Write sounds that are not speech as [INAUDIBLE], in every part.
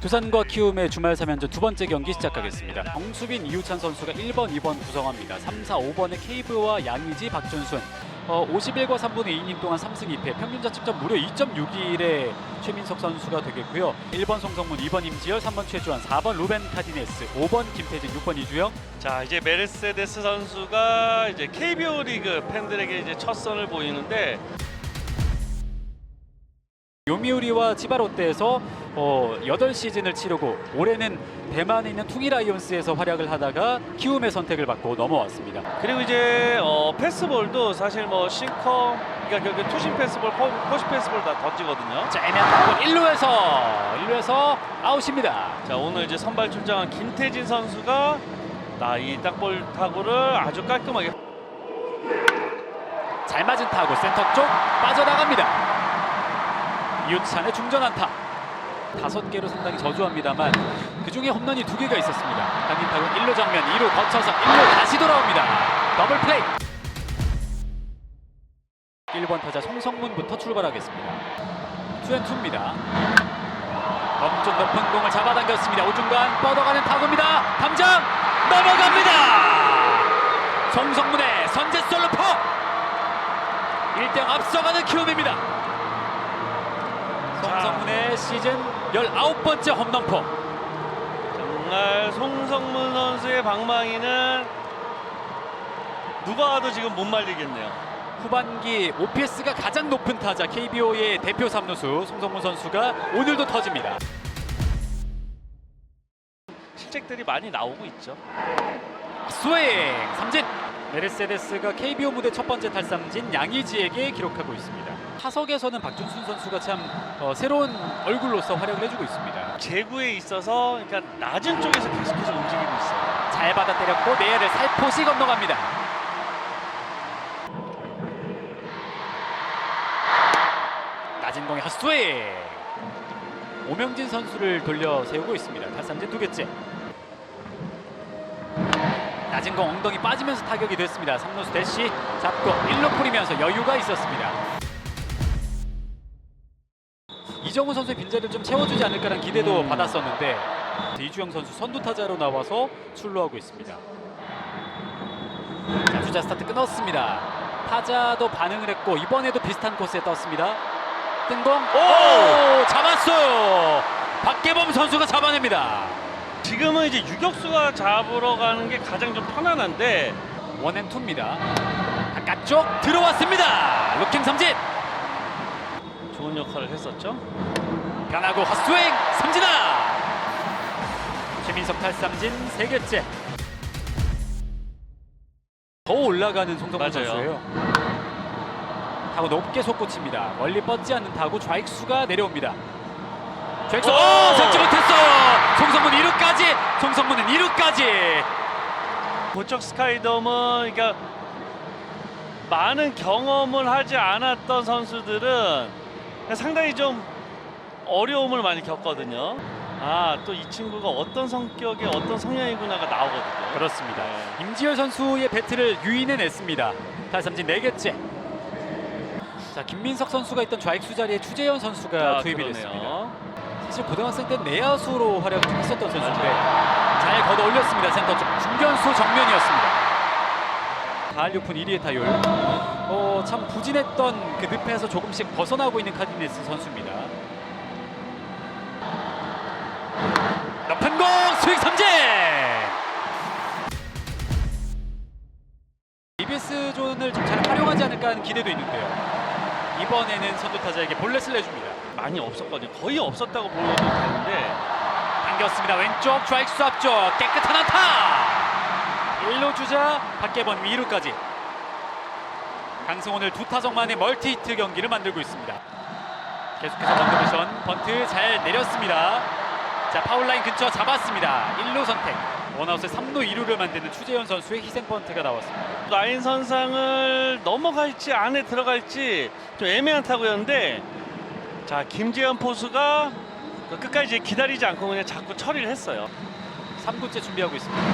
두산과 키움의 주말 3연전 두 번째 경기 시작하겠습니다. 정수빈, 이우찬 선수가 1번, 2번 구성합니다. 3, 4, 5번의 케이브와 양의지, 박준순. 어, 51과 3분의 2이닝 동안 3승 2패, 평균 자책점 무려 2.61의 최민석 선수가 되겠고요. 1번 송성문, 2번 임지열, 3번 최주환, 4번 루벤 카디네스, 5번 김태진, 6번 이주영, 자 이제 메르세데스 선수가 이제 KBO 리그 팬들에게 이제 첫 선을 보이는데 요미우리와 치바롯데에서 어, 8시즌을 치르고 올해는 대만에 있는 퉁이 라이온스에서 활약을 하다가 키움의 선택을 받고 넘어왔습니다. 그리고 이제 어, 패스볼도 사실 뭐 싱커 그러니까 결국 투심 패스볼, 포- 포시 패스볼 다 던지거든요. 자, 애매한 타구 1루에서 1루에서 아웃입니다. 자 오늘 이제 선발 출장한 김태진 선수가 나이 땅볼 타구를 아주 깔끔하게 잘 맞은 타구 센터 쪽 빠져나갑니다. 이웃찬의 중전 안타. 다섯 개로 상당히 저조합니다만 그 중에 홈런이 두 개가 있었습니다. 타구 1루 정면 2루 거쳐서 1루 다시 돌아옵니다. 더블 플레이. 1번 타자 송성문부터 출발하겠습니다. 투앤투입니다. 엄청 높은 공을 잡아당겼습니다. 우중간 뻗어가는 타구입니다. 담장 넘어갑니다. 송성문의 선제 솔로포 1등 앞서가는 키움입니다. 시즌 19번째 홈런포. 정말 송성문 선수의 방망이는 누가 와도 지금 못 말리겠네요. 후반기 OPS가 가장 높은 타자 KBO의 대표 삼루수 송성문 선수가 오늘도 터집니다. 실책들이 많이 나오고 있죠. 스윙 삼진 메르세데스가 KBO 무대 첫 번째 탈삼진 양의지에게 기록하고 있습니다. 타석에서는 박준순 선수가 참 어, 새로운 얼굴로서 활약을 해주고 있습니다. 제구에 있어서 그러니까 낮은 쪽에서 계속해서 움직이고 있어요. 잘 받아 때렸고 내야를 살포시 건너갑니다. 낮은 공의 헛스윙. 오명진 선수를 돌려 세우고 있습니다. 탈삼진 두 개째. 낮은 공 엉덩이 빠지면서 타격이 됐습니다. 삼루수 대시 잡고 1루 뿌리면서 여유가 있었습니다. 이정우 선수의 빈자리를 좀 채워주지 않을까라는 기대도 음. 받았었는데 이주영 선수 선두 타자로 나와서 출루하고 있습니다. 자, 주자 스타트 끊었습니다. 타자도 반응을 했고 이번에도 비슷한 코스에 떴습니다. 뜬공 오 잡았어요. 박계범 선수가 잡아냅니다. 지금은 이제 유격수가 잡으러 가는 게 가장 좀 편안한데 원앤투입니다. 바깥쪽 들어왔습니다. 루킹 삼진 좋은 역할을 했었죠. 변하고 헛스윙 삼진아 최민석 탈삼진 세 개째 더 올라가는 송성문 맞아요. 선수예요 타구 높게 솟구칩니다 멀리 뻗지 않는 타구 좌익수가 내려옵니다 좌익수 오! 오 잡지 못했어요 송성문 2루까지 송성문은 2루까지 고척 스카이돔은 그러니까 많은 경험을 하지 않았던 선수들은 상당히 좀 어려움을 많이 겪거든요. 아 또 이 친구가 어떤 성격의 어떤 성향이구나가 나오거든요. 그렇습니다 네. 임지열 선수의 배트를 유인해냈습니다. 탈삼진 4개째. 자 김민석 선수가 있던 좌익수 자리에 추재현 선수가 아, 투입이 그러네요. 됐습니다. 사실 고등학생 때 내야수로 활약을 좀 했었던 선수인데 잘 걷어 올렸습니다. 센터 쪽 중견수 정면이었습니다. 4할 6푼 1위의 타율. 어, 참 부진했던 그 늪에서 조금씩 벗어나고 있는 카디네스 선수입니다. 높은 공 스윙 삼진. EBS 존을 좀 잘 활용하지 않을까 하는 기대도 있는데요. 이번에는 선두 타자에게 볼넷을 내줍니다. 많이 없었거든요. 거의 없었다고 보여도 되는데 당겼습니다. 왼쪽 좌익수 앞쪽 깨끗한 안타. 1루 주자 박계번 2루까지. 강승 오늘 두 타석 만에 멀티 히트 경기를 만들고 있습니다. 계속해서 번트 미션 번트 잘 내렸습니다. 자 파울라인 근처 잡았습니다. 1루 선택. 원아웃에 3루 2루를 만드는 추재현 선수의 희생 번트가 나왔습니다. 라인 선상을 넘어갈지 안에 들어갈지 좀 애매한 타구였는데 자 김재현 포수가 끝까지 기다리지 않고 그냥 자꾸 처리를 했어요. 3구째 준비하고 있습니다.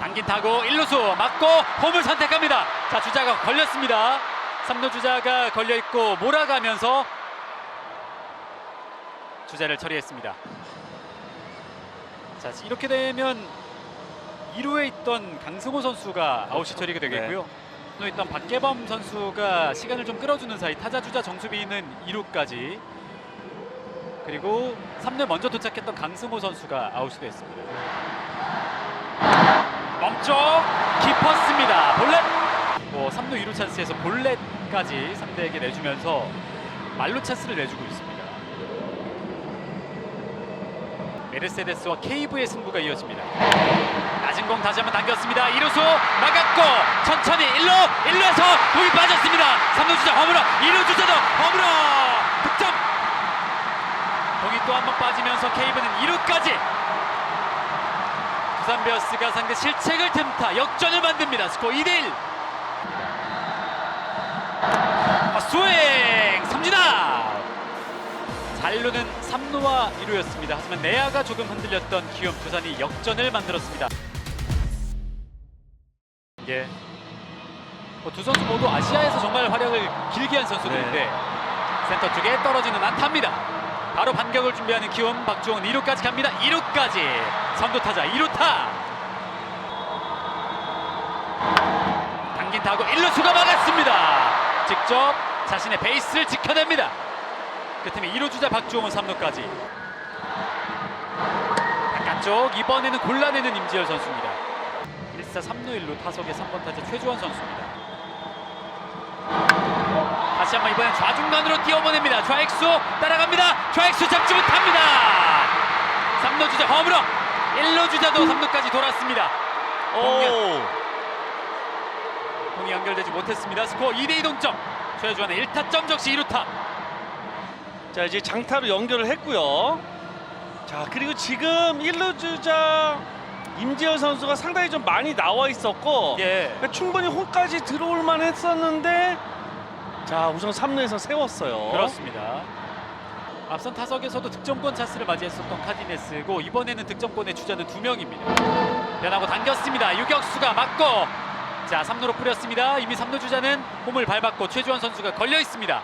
당긴 타고 1루수 맞고 홈을 선택합니다. 자 주자가 걸렸습니다. 3루 주자가 걸려 있고 몰아가면서 주자를 처리했습니다. 자 이렇게 되면 2루에 있던 강승호 선수가 아웃이 처리가 되겠고요. 또 있던 박계범 선수가 시간을 좀 끌어주는 사이 타자 주자 정수빈은 2루까지 그리고 3루 먼저 도착했던 강승호 선수가 아웃이 됐습니다. 멈쪽 깊었습니다. 볼넷 뭐 3루 2루 찬스에서 볼넷까지 상대에게 내주면서 말루 찬스를 내주고 있습니다. 메르세데스와 케이브의 승부가 이어집니다. 낮은 공 다시 한번 당겼습니다. 이루수 막았고 천천히 1루 1루에서 공이 빠졌습니다. 3루 주자 허물어 2루 주자도 허물어 또 한 번 빠지면서 케이브는 2루까지 두산 베어스가 상대 실책을 틈타 역전을 만듭니다. 스코어 2대1 아, 스윙 삼진아 잘루는 3루와 2루였습니다. 하지만 내야가 조금 흔들렸던 기욤 두산이 역전을 만들었습니다. 예. 뭐두 선수 모두 아시아에서 정말 활약을 길게 한 선수들인데 센터 쪽에 떨어지는 안타입니다. 바로 반격을 준비하는 기욤 박주홍 2루까지 갑니다. 2루까지 선두 타자 2루타 당긴 타고 1루수가 막았습니다. 직접 자신의 베이스를 지켜냅니다. 그 틈에 2루 주자 박주홍은 3루까지 바깥쪽 이번에는 골라내는 임지열 선수입니다 1사 3루 1루 타석의 3번 타자 최주환 선수입니다 다시 한번 이번엔 좌중간으로 뛰어보냅니다. 좌익수 따라갑니다. 좌익수 잡지 못합니다. 3루 주자 홈으로 1루 주자도 3루까지 돌았습니다. 오. 공이 연결되지 못했습니다. 스코어 2대2 동점. 최주환의 1타점 적시 2루타. 자 이제 장타로 연결을 했고요. 자 그리고 지금 1루 주자 임지현 선수가 상당히 좀 많이 나와 있었고 예. 충분히 홈까지 들어올 만했었는데 자 우선 3루에서 세웠어요. 그렇습니다. 앞선 타석에서도 득점권 찬스를 맞이했었던 카디네스고 이번에는 득점권의 주자는 두 명입니다. 변하고 당겼습니다. 유격수가 맞고 자 3루로 뿌렸습니다. 이미 3루 주자는 홈을 밟았고 최주환 선수가 걸려 있습니다.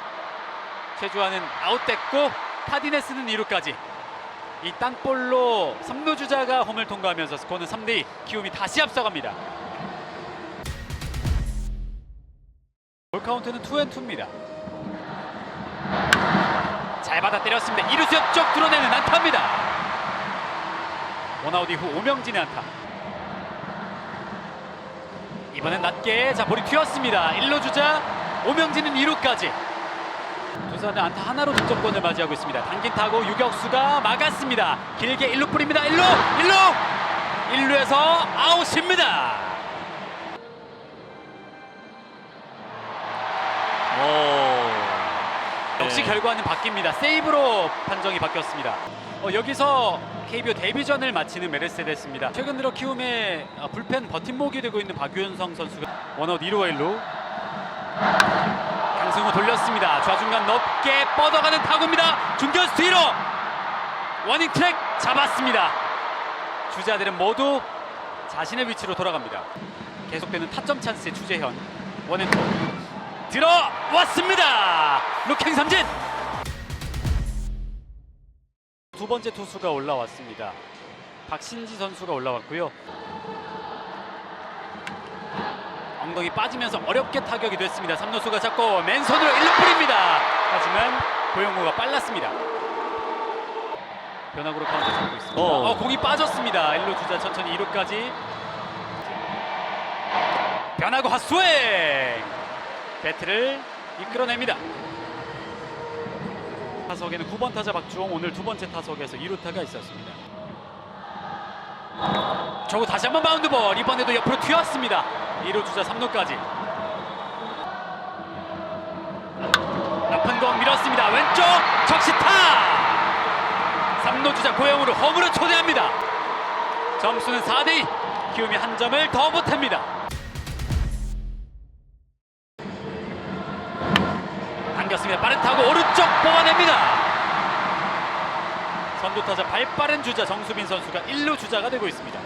최주환은 아웃됐고 카디네스는 2루까지 이 땅볼로 3루 주자가 홈을 통과하면서 스코어는 3대2 키움이 다시 앞서갑니다. 볼 카운트는 투앤투입니다. 잘 받아 때렸습니다. 이루수 옆쪽 뚫어내는 안타입니다. 원아웃 이후 오명진의 안타. 이번엔 낮게 자 볼이 튀었습니다. 1루 주자 오명진은 2루까지. 두산은 안타 하나로 득점권을 맞이하고 있습니다. 당긴 타고 유격수가 막았습니다. 길게 1루 뿌립니다. 1루 1루 1루에서 아웃입니다. 역시 네. 결과는 바뀝니다. 세이브로 판정이 바뀌었습니다. 어, 여기서 KBO 데뷔전을 마치는 메르세데스입니다. 최근 들어 키움의 어, 불펜 버팀목이 되고 있는 박윤성 선수가 원아웃 2루와 1루 강승호 돌렸습니다. 좌중간 높게 뻗어가는 타구입니다. 중견수 뒤로 워닝 트랙 잡았습니다. 주자들은 모두 자신의 위치로 돌아갑니다. 계속되는 타점 찬스의 추재현 원앤투 들어 왔습니다. 루킹 삼진. 두 번째 투수가 올라왔습니다. 박신지 선수가 올라왔고요. 엉덩이 빠지면서 어렵게 타격이 됐습니다. 삼루수가 잡고 맨손으로 1루 뿌립니다. 하지만 고영호가 빨랐습니다. 변화구로 카운트 잡고 있습니다. 어. 어, 공이 빠졌습니다. 1루 주자 천천히 2루까지. 변화구 핫스윙! 배트를 이끌어냅니다. 타석에는 9번 타자 박주홍 오늘 두 번째 타석에서 2루타가 있었습니다. 저거 다시 한번 바운드 볼 이번에도 옆으로 튀었습니다. 2루 주자 3루까지. 높은 공 밀었습니다. 왼쪽 적시타. 3루 주자 고영우를 홈으로 초대합니다. 점수는 4대2. 키움이 한 점을 더 보탭니다. 당겼습니다. 빠른 타고 오른쪽 뽑아냅니다. 선두 타자 발빠른 주자 정수빈 선수가 1루 주자가 되고 있습니다.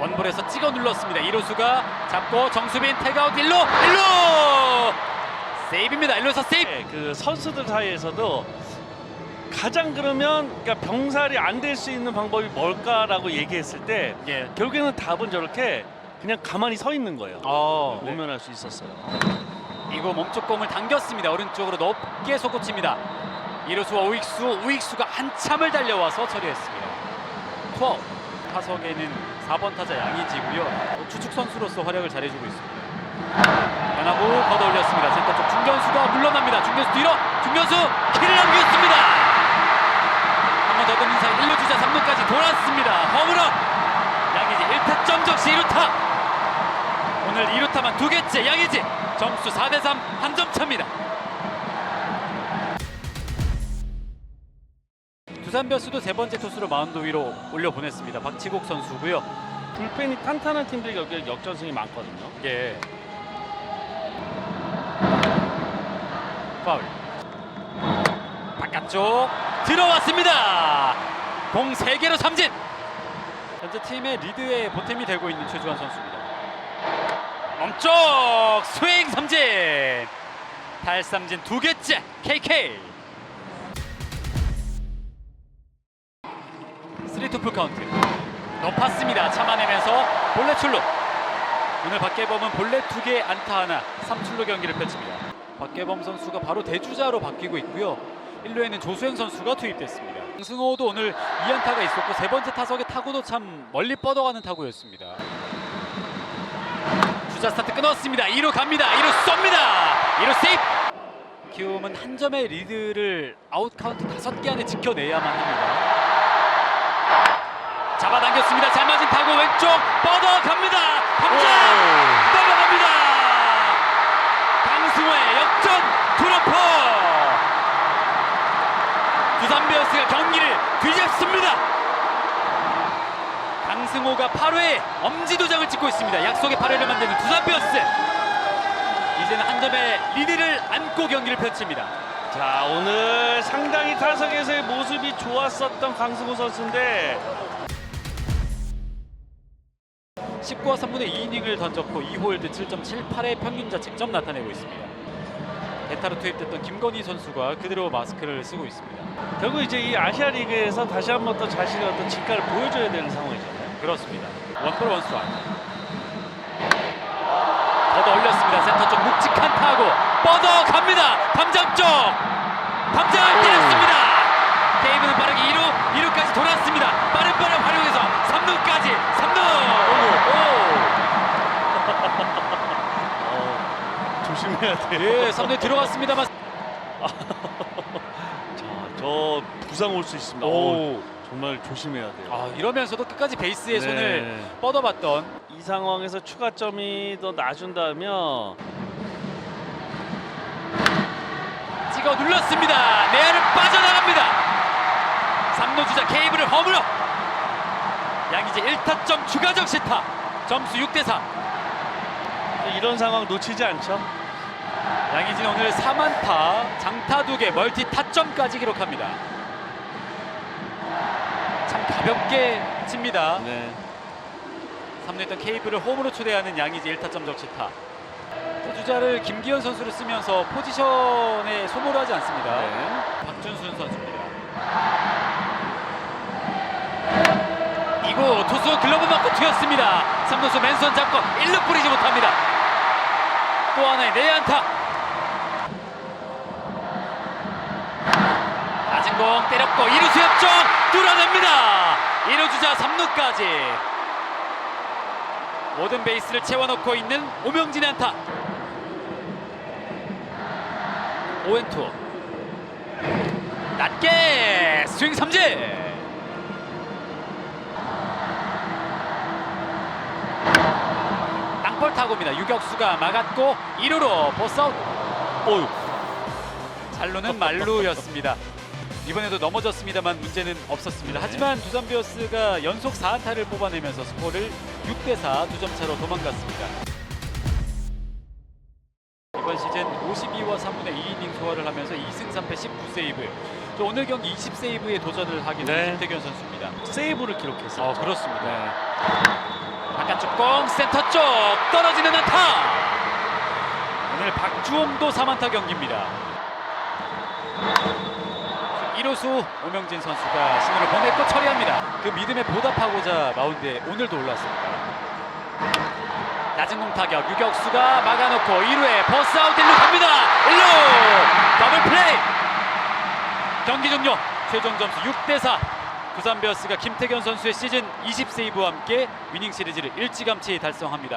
원볼에서 찍어 눌렀습니다. 2루수가 잡고 정수빈 태그아웃 1루 1루 세이브입니다. 1루에서 세이브. 네, 그 선수들 사이에서도 가장 그러면 그러니까 병살이 안 될 수 있는 방법이 뭘까라고 얘기했을 때 예. 결국에는 답은 저렇게 그냥 가만히 서 있는 거예요. 어, 네. 모면할 수 있었어요. 이거 몸쪽 공을 당겼습니다. 오른쪽으로 높게 솟구칩니다. 이루수와 우익수, 우익수가 한참을 달려와서 처리했습니다. 투아웃. 타석에는 4번 타자 양의지고요. 추축 선수로서 활약을 잘해주고 있습니다. 변하고 걷어 올렸습니다. 센터 쪽 중견수가 물러납니다. 중견수 뒤로 중견수 키를 남겼습니다. 한번 더 던진 사이 1루 주자 3루까지 돌았습니다. 홈으로 오늘 2루타만 두 개째 양의지 점수 4대3 한 점 차입니다. 두산 베어스도 세 번째 투수로 마운드 위로 올려 보냈습니다. 박치국 선수고요. 불펜이 탄탄한 팀들이 여기 역전승이 많거든요. 예. 파울. 바깥쪽 들어왔습니다. 공 3개로 삼진. 현재 팀의 리드에 보탬이 되고 있는 최주환 선수입니다. 멈쪽 스윙 삼진. 탈삼진 두 개째 KK. 3투 풀 카운트. 높았습니다. 참아내면서 볼넷 출루. 오늘 박계범은 볼넷 두개 안타 하나 3출루 경기를 펼칩니다. 박계범 선수가 바로 대주자로 바뀌고 있고요. 1루에는 조수행 선수가 투입됐습니다. 강승호도 오늘 2안타가 있었고 세 번째 타석의 타구도 참 멀리 뻗어가는 타구였습니다. 주자 스타트 끊었습니다. 2루 갑니다. 2루 쏩니다. 2루 세이프. 키움은 한 점의 리드를 아웃 카운트 다섯 개 안에 지켜내야만 합니다. 잡아당겼습니다. 잘 맞은 타구 왼쪽 뻗어갑니다. 당장 넘어갑니다. 강승호의 역전 투러퍼. 두산 베어스가 경기를 뒤집습니다. 강승호가 8회에 엄지 도장을 찍고 있습니다. 약속의 8회를 만드는 두산 베어스. 이제는 한 점의 리드를 안고 경기를 펼칩니다. 자 오늘 상당히 타석에서의 모습이 좋았었던 강승호 선수인데 19와 3분의 2이닝을 던졌고 2홀드 7.78의 평균 자책점 나타내고 있습니다. 대타로 투입됐던 김건희 선수가 그대로 마스크를 쓰고 있습니다. 결국 이제 이 아시아 리그에서 다시 한번 또 자신의 어떤 진가를 보여줘야 되는 상황이잖아요. 그렇습니다. 원볼 원스트라이크. 걷어 올렸습니다. 센터 쪽 묵직한 타구 뻗어 갑니다. 담장 쪽 담장을 때렸습니다. 데이브는 빠르게 2루 2루까지 돌았습니다. 빠른 발을 활용해서 3루까지 3루. 어, 조심해야 돼요. 예, 3루에 들어갔습니다만 [LAUGHS] 자, 저 부상 올 수 있습니다. 오. 오, 정말 조심해야 돼요. 아, 이러면서도 끝까지 베이스에 네. 손을 뻗어봤던 이 상황에서 추가점이 더 나준다면 찍어 눌렀습니다. 내야를 빠져나갑니다. 3루 주자 케이블을 허물어 양이제 1타점 추가적 시타 점수 6대4 이런 상황 놓치지 않죠. 양희진 오늘 3안타 장타 2개 멀티 타점까지 기록합니다. 참 가볍게 칩니다. 네. 3루했던 케이블을 홈으로 초대하는 양희지 1타점 적시타 투주자를 김기현 선수를 쓰면서 포지션에 소모를 하지 않습니다. 네. 박준순 선수입니다. 이구 투수 글러브 맞고 튀었습니다. 3루수 맨손 잡고 1루 뿌리지 못합니다. 또 하나의 내안타. 공 때렸고 2루수 옆쪽 뚫어냅니다. 1루 주자 3루까지. 모든 베이스를 채워넣고 있는 오명진의 안타. 오엔투. 낮게 스윙 삼진. 땅볼 타구입니다. 유격수가 막았고 1루로 보스 아웃. 오유. 잘루는 [LAUGHS] 말루였습니다 이번에도 넘어졌습니다만 문제는 없었습니다 하지만 두산 베어스가 연속 4안타를 뽑아내면서 스코어를 6대4 두 점 차로 도망갔습니다 이번 시즌 52와 3분의 2이닝 소화를 하면서 2승 3패 19세이브 또 오늘 경기 20세이브에 도전을 하게 된 네. 김태균 선수입니다 세이브를 기록했어요. 어, 그렇습니다. 네. 바깥쪽 공 센터 쪽 떨어지는 안타. 오늘 박주홍도 3안타 경기입니다. 이루수 오명진 선수가 신호를 보냈고 처리합니다. 그 믿음에 보답하고자 마운드에 오늘도 올랐습니다. 낮은 공 타격 유격수가 막아놓고 2루에 버스 아웃 1루 갑니다. 1루 더블 플레이 경기 종료 최종 점수 6대4 두산 베어스가 김태견 선수의 시즌 20세이브와 함께 위닝 시리즈를 일찌감치 달성합니다.